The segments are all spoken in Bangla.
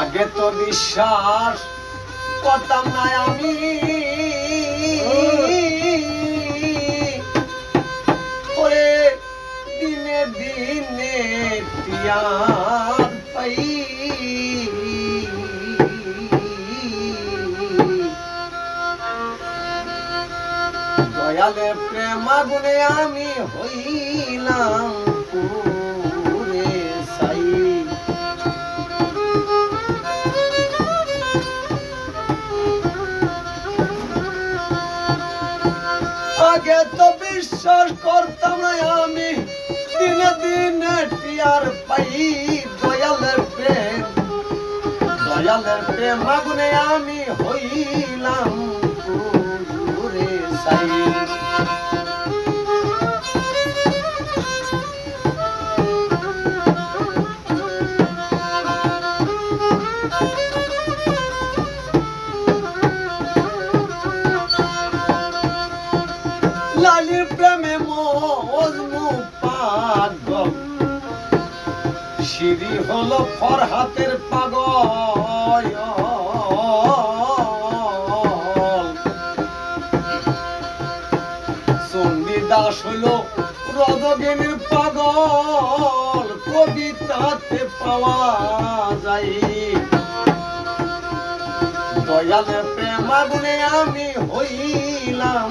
আগে তো বিশ্বাস করতাম না আমি। ওরে দিনে দিনে পিয়ার পাই। দয়ালে প্রেম আগুনে আমি হইলাম বিশ্বাস করতাম না আমি। দিনে দিনে টিয়ার পাই দয়ালের প্রেম। দয়ালের প্রেম আগুনে আমি হইলাম। সাই লালির প্রেমে মজনু পাগল। সিঁড়ি হলো ফরহাতের পাগল। চণ্ডী দাস হলো রদগেনের পাগল। কবিতাতে পাওয়া যায়। দয়ালে প্রেম আগুনে আমি হইলাম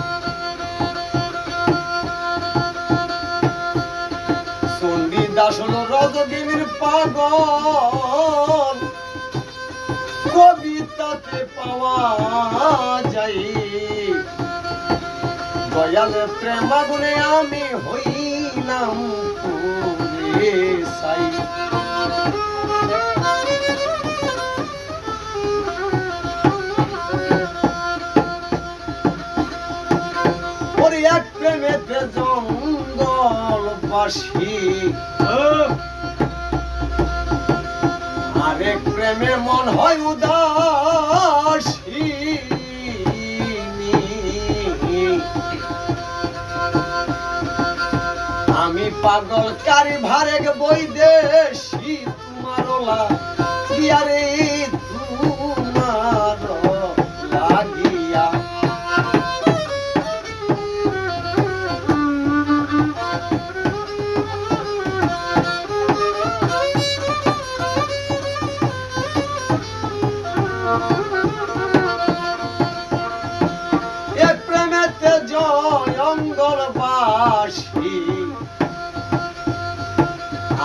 হলো রজগিনীর পাগল। কবিতাতে পাওয়া যায়। দয়ালে প্রেমাগুনে আমি হইলাম সাই এক প্রেমেতে জঙ্গল বাসি প্রেমে মন হয় উদাসী। আমি পাগল কারি ভারেক বই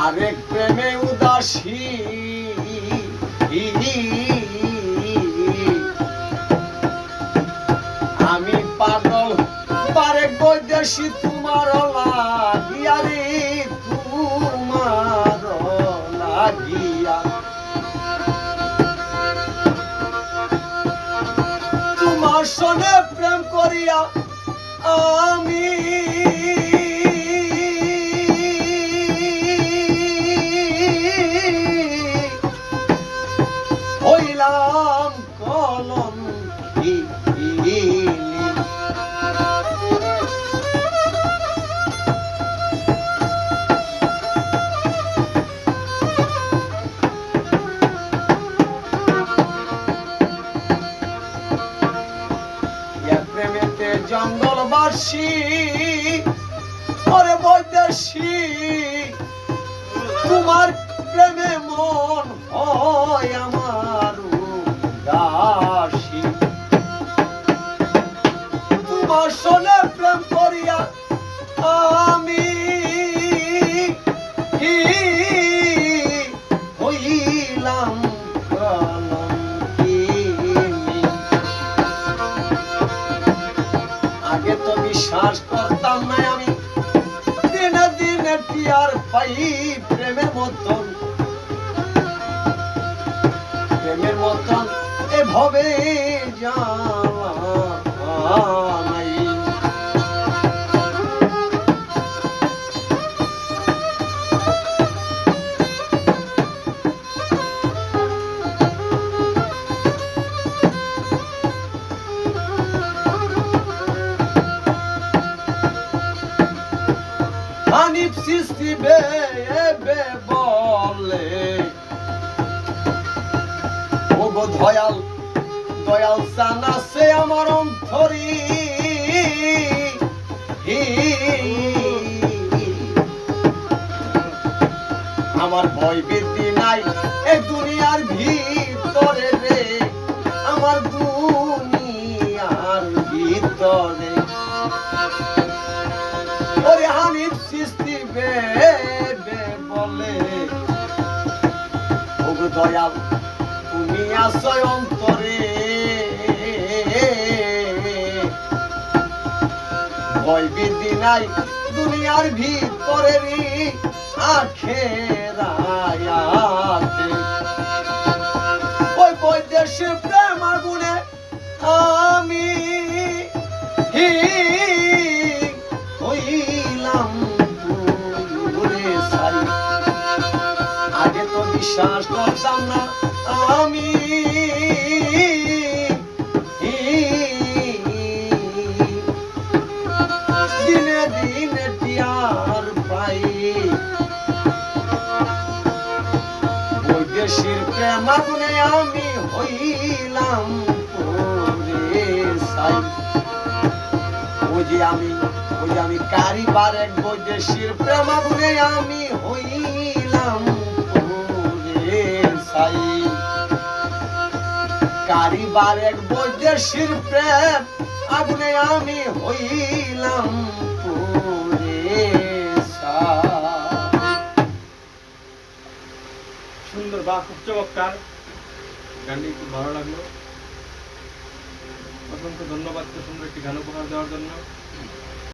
আরেক প্রেমে উদাসী আমি পাগল বারেক বৈদেশি জঙ্গলবাসী ওরে বৈদেশি তোমার প্রেমে মন হয় আমার দাসী তোমার সনে প্রেম করিয়া আমি আর পাই প্রেমের মতন। প্রেমের মতন ভবে যা হানিফ সৃষ্টি বে বে বলে। ও গো দয়াল দয়াল সানা, সে আমার অন্তরি। আমার ভয় বৃদ্ধি দয়াল, তুমি আসো অন্তরে। ভয় বিধি নাই দুনিয়ার ভিতরে আখেরায়াতে ওই বৈদেশে প্রেম আগুনে আমি বিশ্বাস করতাম না আমি। দিনে দিনে টিয়ার পাই। বৈদেশির প্রেম আগুনে আমি হইলাম ওই আমি যে আমি কারিবার এক বৈদেশির প্রেম আগুনে আমি হইলাম সাই কারিবার এক বৈদেশির প্রেম আগুনে আমি হইলাম সুন্দর বা, খুব চমৎকার। গানটি খুব ভালো লাগল। অসংখ্য ধন্যবাদ সুন্দর একটি গান উপহার দেওয়ার জন্য।